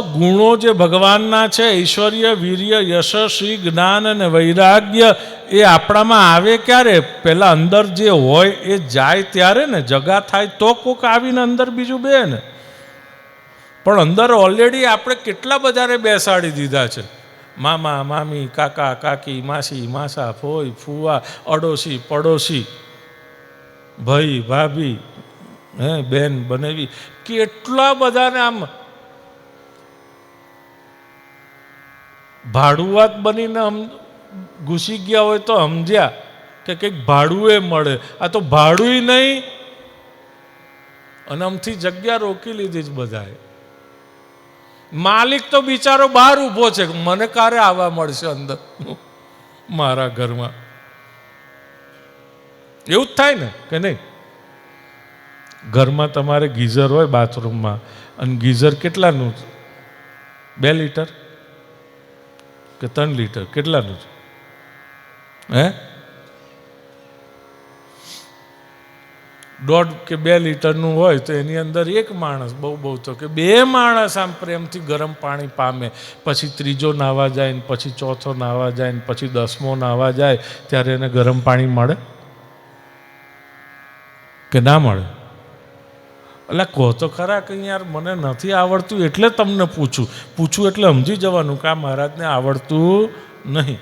ગુણો જે ભગવાનના છે, ઐશ્વર્ય, વીર્ય યશસ્વી જ્ઞાન અને વૈરાગ્ય, એ આપણામાં આવે ક્યારે? પહેલાં અંદર જે હોય એ જાય ત્યારે ને, જગા થાય તો કોક આવીને અંદર બીજું બે ને. પણ અંદર ઓલરેડી આપણે કેટલા બધાને બેસાડી દીધા છે. મામા, મામી, કાકા, કાકી, માસી, માસા, ફોઈ, ફુવા, અડોશી, પડોશી, ભાઈ, ભાભી, હે, બેન, બનેવી, કેટલા બધાને આમ ભાડુઆત બનીને આમ ઘૂસી ગયા હોય તો સમજ્યા કે કંઈક ભાડું એ મળે. આ તો ભાડુંય નહીં, અને આમથી જગ્યા રોકી લીધી જ બધાએ. માલિક તો બિચારો બહાર ઊભો છે મને ક્યારે આવવા મળશે અંદર? મારા ઘરમાં. એવું જ થાય ને, કે નહીં? ઘરમાં તમારે ગીઝર હોય બાથરૂમમાં, અને ગીઝર કેટલાનું? બે લીટર? કે ત્રણ લીટર, કેટલાનું છે? હે? દોઢ કે બે લીટરનું હોય તો એની અંદર એક માણસ, બહુ બહુ તો કે બે માણસ આમ પ્રેમથી ગરમ પાણી પામે. પછી ત્રીજો નાહવા જાય ને પછી ચોથો નાહવા જાય ને પછી દસમો નાહવા જાય, ત્યારે એને ગરમ પાણી મળે? કે ના મળે? એટલે કહો તો ખરા કે યાર, મને નથી આવડતું એટલે તમને પૂછું. પૂછું એટલે સમજી જવાનું કે આ મહારાજને આવડતું નહીં.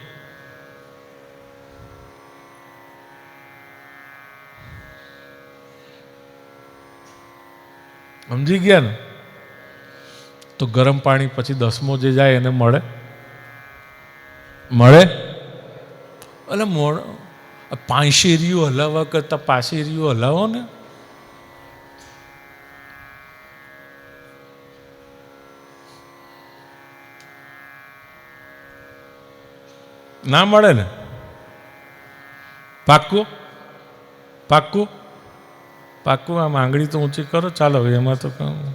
સમજી ગયા ને? તો ગરમ પાણી પછી દસમો જે જાય એને મળે? મળે? એટલે મોડ પાંચેરીઓ હલાવવા કરતાં પાસેરીઓ હલાવો ને. ના મળે ને? પાક્કું? પાક્કું? પાક્કું, આમ આંગળી તો ઊંચી કરો, ચાલો એમાં તો કામ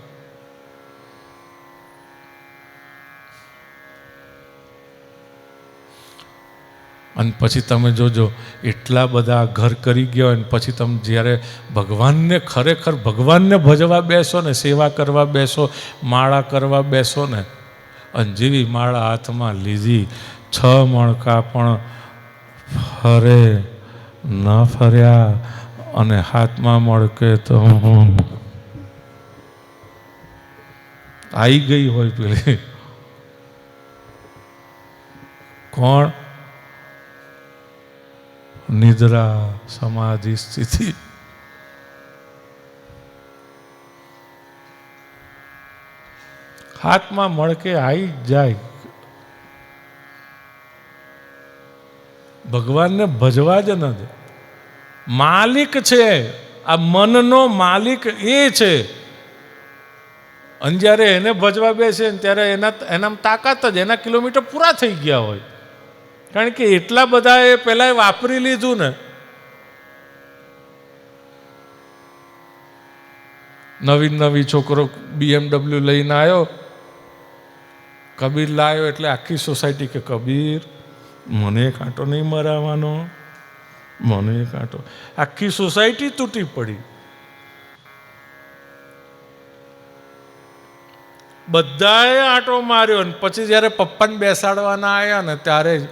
અને પછી તમે જોજો, એટલા બધા ઘર કરી ગયા હોય ને, પછી તમે જ્યારે ભગવાનને, ખરેખર ભગવાનને ભજવા બેસો ને, સેવા કરવા બેસો, માળા કરવા બેસો ને, અને જેવી માળા હાથમાં લીધી છ મણકા પણ ફરે, ન ફર્યા અને હાથમાં મળકે તો આવી ગઈ હોય પેલી. કોણ? નિદ્રા સમાધિ સ્થિતિ. હાથમાં મળકે આવી જાય. ભગવાનને ભજવા જ ન દે. માલિક છે, આ મનનો માલિક એ છે. અને જ્યારે એને ભજવા બેસે ને ત્યારે એના, એનામાં તાકાત જ, એના કિલોમીટર પૂરા થઈ ગયા હોય. કારણ કે એટલા બધા એ પહેલાં વાપરી લીધું ને. નવી નવી છોકરો બીએમડબલ્યુ લઈને આવ્યો કબીર લાવ્યો એટલે આખી સોસાયટી કે કબીર મને કાંટો નહીં મરાવાનો. મને કાંટો. આખી સોસાયટી તૂટી પડી. બધાએ આંટો માર્યો ને પછી જ્યારે પપ્પાને બેસાડવાના આવ્યા ને ત્યારે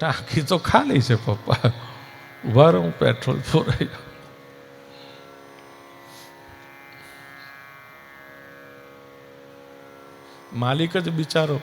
ટાંકી તો ખાલી છે પપ્પા. ઊભા હું પેટ્રોલ પુરાઈ માલિક જ બિચારો